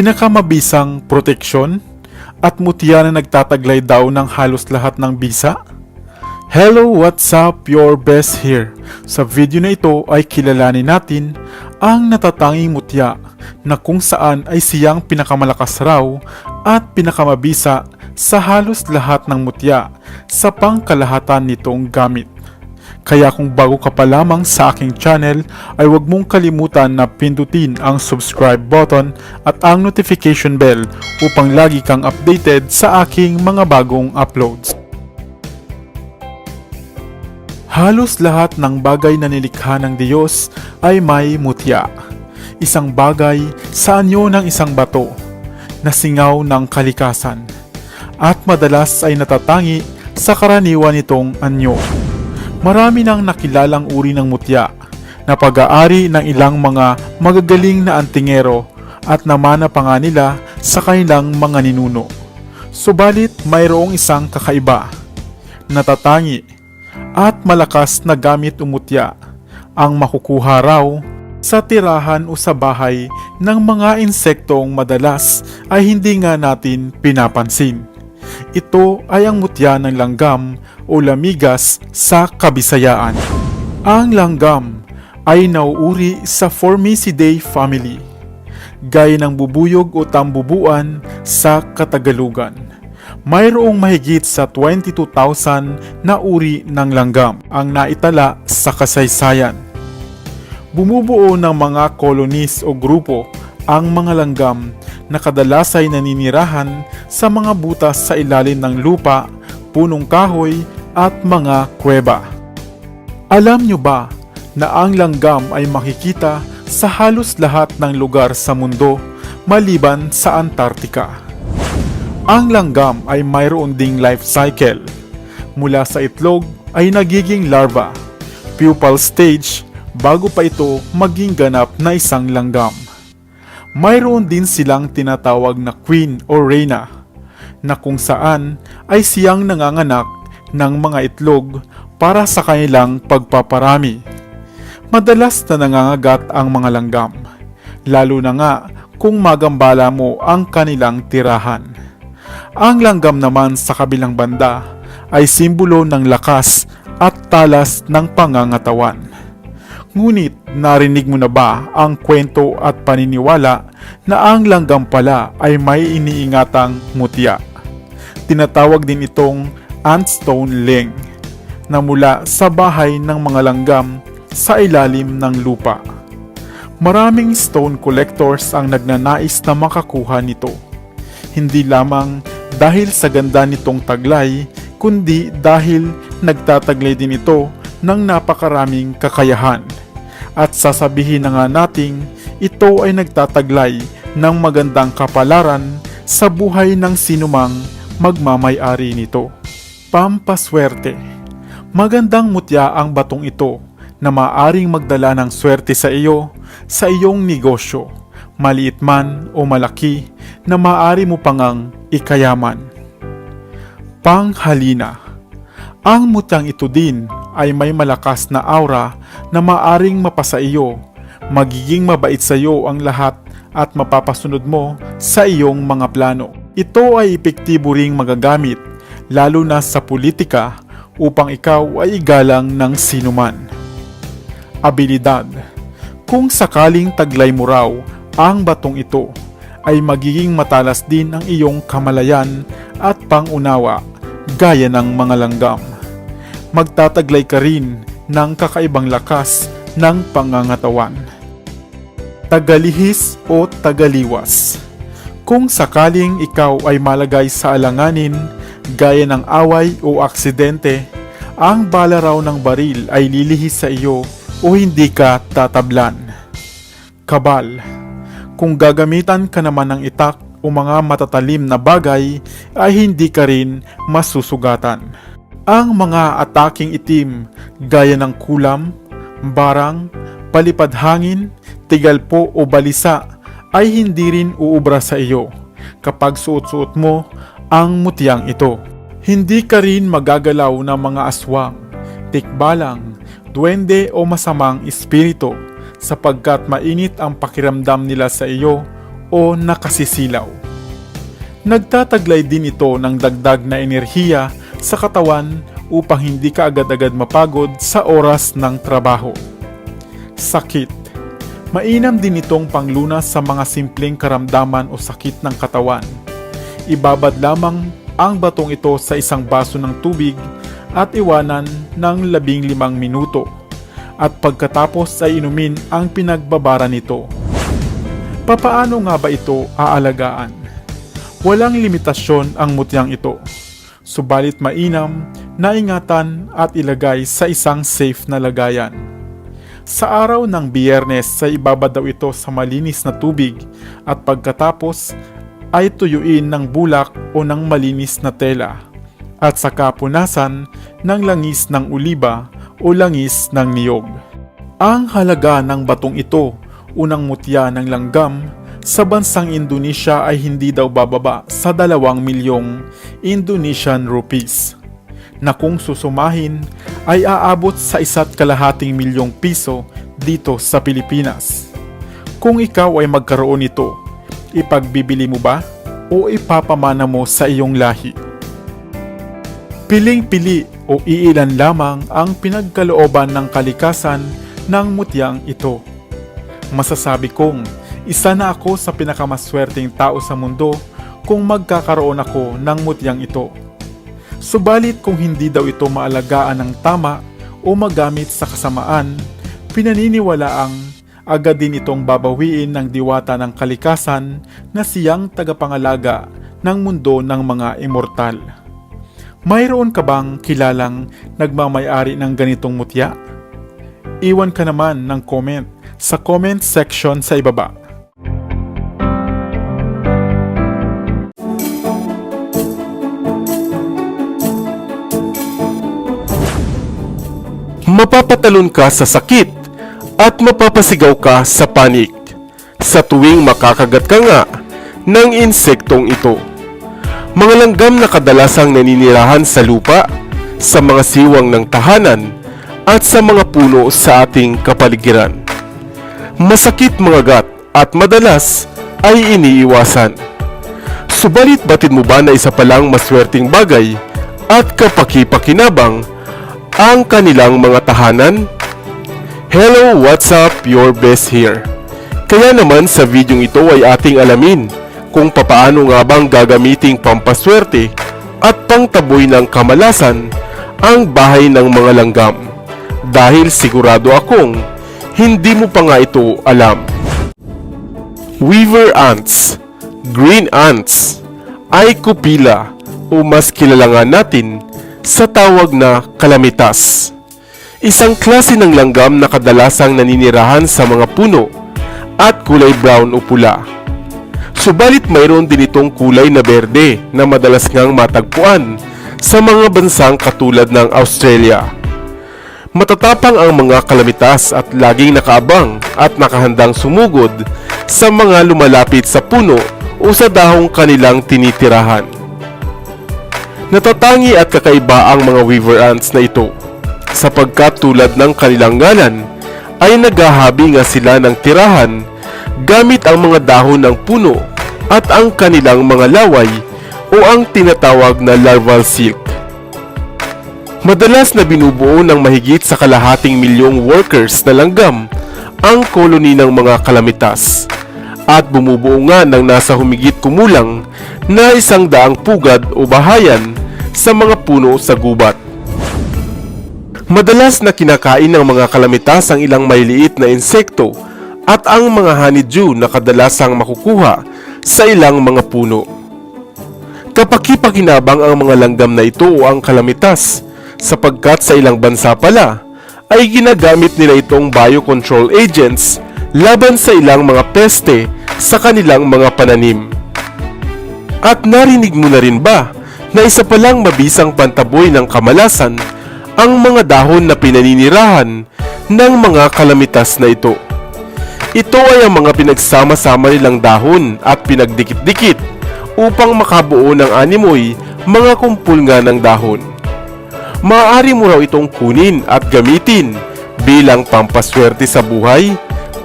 pinakamabisang proteksyon at mutya na nagtataglay daw ng halos lahat ng bisa? Hello, what's up? Your best here. Sa video na ito ay kilalanin natin ang natatanging mutya na kung saan ay siyang pinakamalakas raw at pinakamabisa sa halos lahat ng mutya sa pangkalahatan nitong gamit. Kaya kung bago ka pa lamang sa aking channel ay huwag mong kalimutan na pindutin ang subscribe button at ang notification bell upang lagi kang updated sa aking mga bagong uploads. Halos lahat ng bagay na nilikha ng Diyos ay may mutya. Isang bagay sa anyo ng isang bato na singaw ng kalikasan at madalas ay natatangi sa karaniwan nitong anyo. Marami nang nakilalang uri ng mutya na pag-aari ng ilang mga magagaling na antingero at namana pa nga nila sa kanilang mga ninuno. Subalit mayroong isang kakaiba, natatangi at malakas na gamit umutya ang makukuha raw sa tirahan o sa bahay ng mga insektong madalas ay hindi nga natin pinapansin. Ito ay ang mutya ng langgam o lamigas sa kabisayaan. Ang langgam ay nauuri sa Formicidae family, gaya ng bubuyog o tambubuan sa Katagalugan. Mayroong mahigit sa 22,000 na uri ng langgam ang naitala sa kasaysayan. Bumubuo ng mga colonies o grupo ang mga langgam na kadalas ay naninirahan sa mga butas sa ilalim ng lupa, punong kahoy at mga kuweba. Alam nyo ba na ang langgam ay makikita sa halos lahat ng lugar sa mundo maliban sa Antarctica? Ang langgam ay mayroon ding life cycle. Mula sa itlog ay nagiging larva, pupal stage, bago pa ito maging ganap na isang langgam. Mayroon din silang tinatawag na queen o reyna, na kung saan ay siyang nanganganak ng mga itlog para sa kanilang pagpaparami. Madalas na nangangagat ang mga langgam, lalo na nga kung magambala mo ang kanilang tirahan. Ang langgam naman sa kabilang banda ay simbolo ng lakas at talas ng pangangatawan. Ngunit narinig mo na ba ang kwento at paniniwala na ang langgam pala ay may iniingatang mutya? Tinatawag din itong antstone ling na mula sa bahay ng mga langgam sa ilalim ng lupa. Maraming stone collectors ang nagnanais na makakuha nito. Hindi lamang dahil sa ganda nitong taglay, kundi dahil nagtataglay din ito ng napakaraming kakayahan. At sasabihin na nga nating ito ay nagtataglay ng magandang kapalaran sa buhay ng sinumang magmamay-ari nito. Pampaswerte Magandang mutya ang batong ito na maaring magdala ng swerte sa iyo sa iyong negosyo, maliit man o malaki na maaari mo pangang ikayaman. Panghalina Ang mutyang ito din ay may malakas na aura na maaring mapasa iyo, magiging mabait sa iyo ang lahat at mapapasunod mo sa iyong mga plano. Ito ay epektibo ring magagamit lalo na sa politika upang ikaw ay igalang ng sinuman. Abilidad Kung sakaling taglay mo raw ang batong ito, ay magiging matalas din ang iyong kamalayan at pangunawa gaya ng mga langgam. Magtataglay ka rin ng kakaibang lakas ng pangangatawan. Tagalihis o tagaliwas Kung sakaling ikaw ay malagay sa alanganin gaya ng away o aksidente, ang bala raw ng baril ay lilihis sa iyo o hindi ka tatablan. Kabal Kung gagamitan ka naman ng itak o mga matatalim na bagay ay hindi ka rin masusugatan. Ang mga ataking itim gaya ng kulam, barang, palipad hangin, tigalpo o balisa ay hindi rin uubra sa iyo kapag suot-suot mo ang mutyang ito. Hindi ka rin magagalaw ng mga aswang, tikbalang, duwende o masamang espiritu sapagkat mainit ang pakiramdam nila sa iyo o nakasisilaw. Nagtataglay din ito ng dagdag na enerhiya sa katawan upang hindi ka agad-agad mapagod sa oras ng trabaho. Sakit Mainam din itong panglunas sa mga simpleng karamdaman o sakit ng katawan. Ibabad lamang ang batong ito sa isang baso ng tubig at iwanan ng labing limang minuto. At pagkatapos ay inumin ang pinagbabara nito. Papaano nga ba ito aalagaan? Walang limitasyon ang mutyang ito. Subalit mainam na ingatan at ilagay sa isang safe na lagayan. Sa araw ng biyernes ay ibabad daw ito sa malinis na tubig at pagkatapos ay tuyuin ng bulak o ng malinis na tela at saka punasan ng langis ng uliba o langis ng niyog. Ang halaga ng batong ito, unang mutya ng langgam, sa bansang Indonesia ay hindi daw bababa sa dalawang milyong Indonesian rupees na kung susumahin ay aabot sa isa't kalahating milyong piso dito sa Pilipinas. Kung ikaw ay magkaroon nito, ipagbibili mo ba o ipapamana mo sa iyong lahi? Piling-pili o iilan lamang ang pinagkalooban ng kalikasan ng mutyang ito. Masasabi kong isa na ako sa pinakamaswerteng tao sa mundo kung magkakaroon ako ng mutyang ito. Subalit kung hindi daw ito maalagaan ng tama o magamit sa kasamaan, pinaniniwalaang agad din itong babawiin ng diwata ng kalikasan na siyang tagapangalaga ng mundo ng mga immortal. Mayroon ka bang kilalang nagmamayari ng ganitong mutya? Iwan ka naman ng comment sa comment section sa ibaba. Mapapatalon ka sa sakit at mapapasigaw ka sa panik sa tuwing makakagat ka nga ng insektong ito. Mga langgam na kadalasang naninirahan sa lupa, sa mga siwang ng tahanan, at sa mga puno sa ating kapaligiran. Masakit mga gat at madalas ay iniiwasan. Subalit batid mo ba na isa palang maswerteng bagay at kapaki-pakinabang ang kanilang mga tahanan? Hello, what's up? Your best here. Kaya naman sa videong ito ay ating alamin kung papaano nga bang gagamiting pampaswerte at pangtaboy ng kamalasan ang bahay ng mga langgam. Dahil sigurado akong hindi mo pa nga ito alam. Weaver ants, green ants, ay kupila o mas kilala nga natin sa tawag na kalamitas. Isang klase ng langgam na kadalasang naninirahan sa mga puno at kulay brown o pula. Subalit mayroon din itong kulay na berde na madalas ngang matagpuan sa mga bansang katulad ng Australia. Matatapang ang mga kalamitas at laging nakaabang at nakahandang sumugod sa mga lumalapit sa puno o sa dahong kanilang tinitirahan. Natatangi at kakaiba ang mga weaver ants na ito sapagkat tulad ng kanilang ngalan ay naghahabi nga sila ng tirahan gamit ang mga dahon ng puno at ang kanilang mga laway o ang tinatawag na larval silk. Madalas na binubuo ng mahigit sa kalahating milyong workers na langgam ang koloni ng mga kalamitas at bumubuo nga ng nasa humigit kumulang na isang daang pugad o bahayan sa mga puno sa gubat. Madalas na kinakain ng mga kalamitas ang ilang maliliit na insekto at ang mga honeydew na kadalasang makukuha sa ilang mga puno. Kapakipakinabang ang mga langgam na ito o ang kalamitas sapagkat sa ilang bansa pala ay ginagamit nila itong biocontrol agents laban sa ilang mga peste sa kanilang mga pananim. At narinig mo na rin ba na isa palang mabisang pantaboy ng kamalasan ang mga dahon na pinaninirahan ng mga kalamitas na ito. Ito ay ang mga pinagsama-sama nilang dahon at pinagdikit-dikit upang makabuo ng animoy mga kumpul nga ng dahon. Maaari mo raw itong kunin at gamitin bilang pampaswerte sa buhay,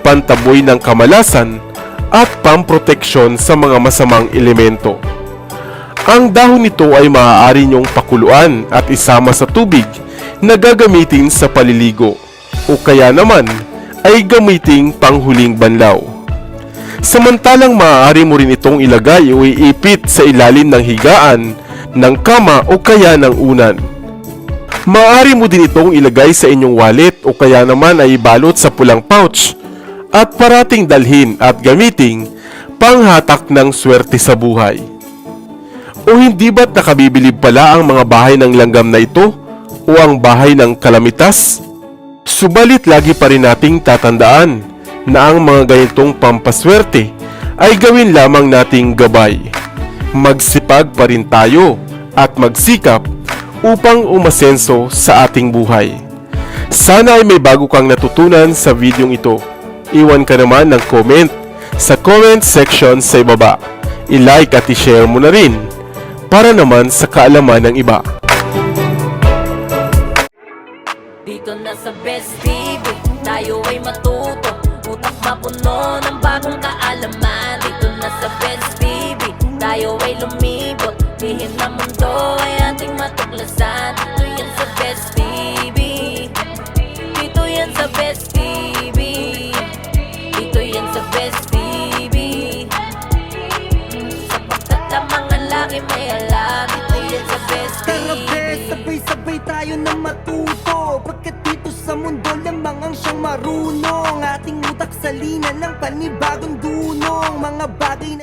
pantaboy ng kamalasan, at pamproteksyon sa mga masamang elemento. Ang dahon nito ay maaari niyong pakuluan at isama sa tubig na gagamitin sa paliligo o kaya naman ay gamiting panghuling banlaw. Samantalang maaari mo rin itong ilagay o iipit sa ilalim ng higaan, ng kama o kaya ng unan. Maaari mo din itong ilagay sa inyong wallet o kaya naman ay ibalot sa pulang pouch at parating dalhin at gamiting panghatak ng swerte sa buhay. O hindi ba't nakabibilib pala ang mga bahay ng langgam na ito o ang bahay ng kalamitas? Subalit lagi pa rin nating tatandaan na ang mga ganitong pampaswerte ay gawin lamang nating gabay. Magsipag pa rin tayo at magsikap upang umasenso sa ating buhay. Sana ay may bago kang natutunan sa videong ito. Iwan ka naman ng comment sa comment section sa ibaba. I-like at i-share mo na rin para naman sa kaalaman ng iba. Dito na sa Best TV, tayo ay matuto Utak mapuno ng bagong kaalaman Dito na sa Best TV, tayo ay panibagong